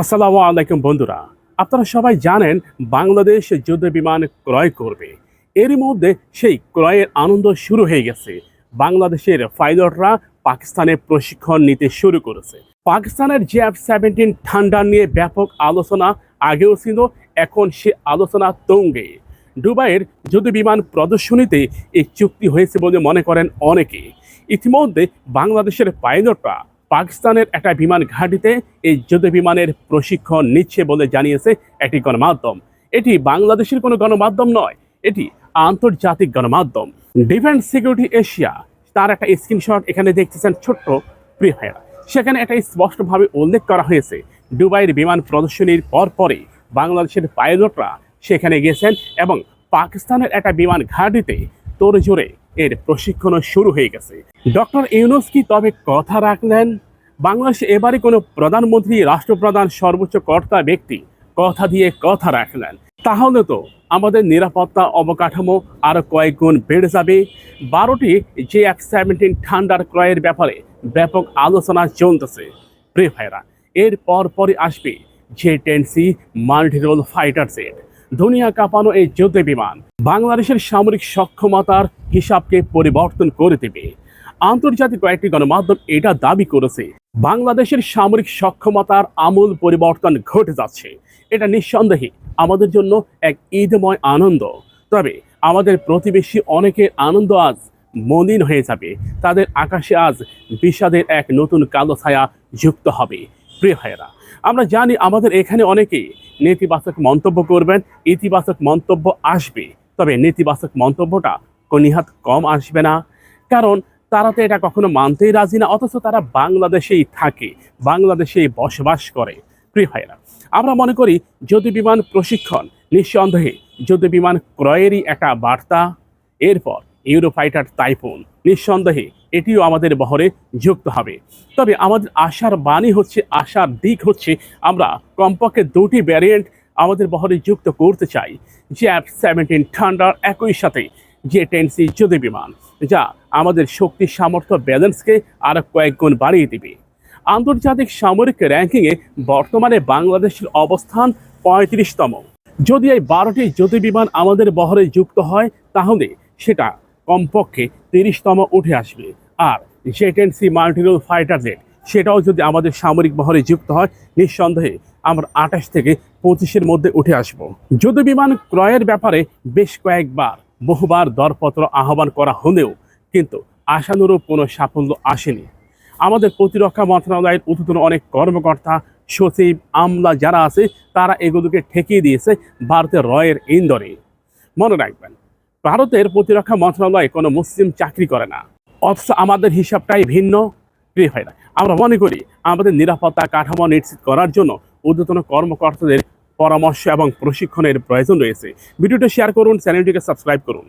আসসালামু আলাইকুম বন্ধুরা। আপনারা সবাই জানেন বাংলাদেশ যুদ্ধ বিমান ক্রয় করবে। এরই মধ্যে সেই ক্রয়ের আনন্দ শুরু হয়ে গেছে। বাংলাদেশের পাইলটরা পাকিস্তানে প্রশিক্ষণ নিতে শুরু করেছে। পাকিস্তানের জেএফ সেভেন্টিন ঠান্ডা নিয়ে ব্যাপক আলোচনা আগেও ছিল, এখন সে আলোচনা তঙ্গে। দুবাইয়ের যুদ্ধ বিমান প্রদর্শনীতে এই চুক্তি হয়েছে বলে মনে করেন অনেকে। ইতিমধ্যে বাংলাদেশের পাইলটরা পাকিস্তানের একটা বিমান ঘাঁটিতে এই যুদ্ধ বিমানের প্রশিক্ষণ নিচ্ছে বলে জানিয়েছে একটি গণমাধ্যম। এটি বাংলাদেশের কোনো গণমাধ্যম নয়, এটি আন্তর্জাতিক গণমাধ্যম। ডিফেন্স সিকিউরিটি এশিয়া, তার একটা স্ক্রিনশট এখানে দেখতেছেন ছোট্ট প্রিয় সেখানে একটা স্পষ্টভাবে উল্লেখ করা হয়েছে, দুবাইয়ের বিমান প্রদর্শনীর পরপরই বাংলাদেশের পাইলটরা সেখানে গেছেন এবং পাকিস্তানের একটা বিমান ঘাঁটিতে তোড়জোড়ে এর প্রশিক্ষণও শুরু হয়ে গেছে। ডক্টর ইউনুস কি তবে কথা রাখলেন? বাংলাদেশে এবারে কোনো প্রধানমন্ত্রী, রাষ্ট্রপ্রধান, সর্বোচ্চ কর্তা ব্যক্তি কথা দিয়ে কথা রাখলেন। তাহলে তো আমাদের নিরাপত্তা অবকাঠামো আরও কয়েক গুণ বেড়ে যাবে। বারোটি জে এক সেভেন্টিন ঠান্ডার ক্রয়ের ব্যাপারে ব্যাপক আলোচনা চলতেছে। প্রিয় ভাইরা এর পর পরই আসবে J ten C multirole fighter jet. দুনিয়া কাঁপানো এই যুদ্ধ বিমান বাংলাদেশের সামরিক সক্ষমতার হিসাবকে পরিবর্তন করে দেবে। আন্তর্জাতিক কয়েকটি গণমাধ্যম এটা দাবি করেছে, বাংলাদেশের সামরিক সক্ষমতার আমূল পরিবর্তন ঘটে যাচ্ছে। এটা নিঃসন্দেহে আমাদের জন্য এক ঈদময় আনন্দ। তবে আমাদের প্রতিবেশী অনেকের আনন্দ আজ মলিন হয়ে যাবে। তাদের আকাশে আজ বিষাদের এক নতুন কালো ছায়া যুক্ত হবে। প্রিয় ভাইয়েরা আমরা জানি আমাদের এখানে অনেকেই নেতিবাচক মন্তব্য করবেন, ইতিবাচক মন্তব্য আসবে। তবে নেতিবাচক মন্তব্যটা নিহাত কম আসবে না। কারণ তারা তো এটা কখনো মানতেই রাজি না, অথচ তারা বাংলাদেশেই থাকে, বাংলাদেশেই বসবাস করে। প্রিয় ভাইরা আমরা মনে করি যদি বিমান প্রশিক্ষণ, নিঃসন্দেহে যদি বিমান ক্রয়েরই একটা বার্তা, এরপর ইউরোফাইটার তাইফুন, নিঃসন্দেহে এটিও আমাদের বহরে যুক্ত হবে। তবে আমাদের আশার বাণী হচ্ছে, আশার দিক হচ্ছে, আমরা কমপক্ষে দুটি ভ্যারিয়েন্ট আমাদের বহরে যুক্ত করতে চাই। যে জ্যাপ সেভেন্টিন ঠান্ডার একই সাথে, যে টেনসি যুদ্ধ বিমান, যা আমাদের শক্তি সামর্থ্য ব্যালেন্সকে আরও কয়েক গুণ বাড়িয়ে দিবে। আন্তর্জাতিক সামরিক র্যাঙ্কিংয়ে বর্তমানে বাংলাদেশের অবস্থান পঁয়ত্রিশতম। যদি এই বারোটি জ্যোতি বিমান আমাদের বহরে যুক্ত হয়, তাহলে সেটা কমপক্ষে তিরিশতম উঠে আসবে। আর জেটেন্সি মাল্টিরোল ফাইটার জেট সেটাও যদি আমাদের সামরিক বহরে যুক্ত হয়, নিঃসন্দেহে আমরা আঠাশ থেকে পঁচিশের মধ্যে উঠে আসব। যুদ্ধ বিমান ক্রয়ের ব্যাপারে বেশ কয়েকবার, বহুবার দরপত্র আহ্বান করা হলেও কিন্তু আশানুরূপ কোনো সাফল্য আসেনি। আমাদের প্রতিরক্ষা মন্ত্রণালয়ের ঊর্ধ্বতন অনেক কর্মকর্তা, সচিব, আমলা যারা আছে, তারা এগুলোকে ঠেকিয়ে দিয়েছে ভারতের রয়ের ইন্দরে। মনে রাখবেন ভারতের প্রতিরক্ষা মন্ত্রণালয় কোনো মুসলিম চাকরি করে না। অথচ আমাদের হিসাবটাই ভিন্ন। হয় না আমরা মনে করি আমাদের নিরাপত্তা কাঠামো নিশ্চিত করার জন্য ঊর্ধ্বতন কর্মকর্তাদের পরামর্শ এবং প্রশিক্ষণের প্রয়োজন রয়েছে। ভিডিওটা শেয়ার করুন, চ্যানেলটিকে সাবস্ক্রাইব করুন।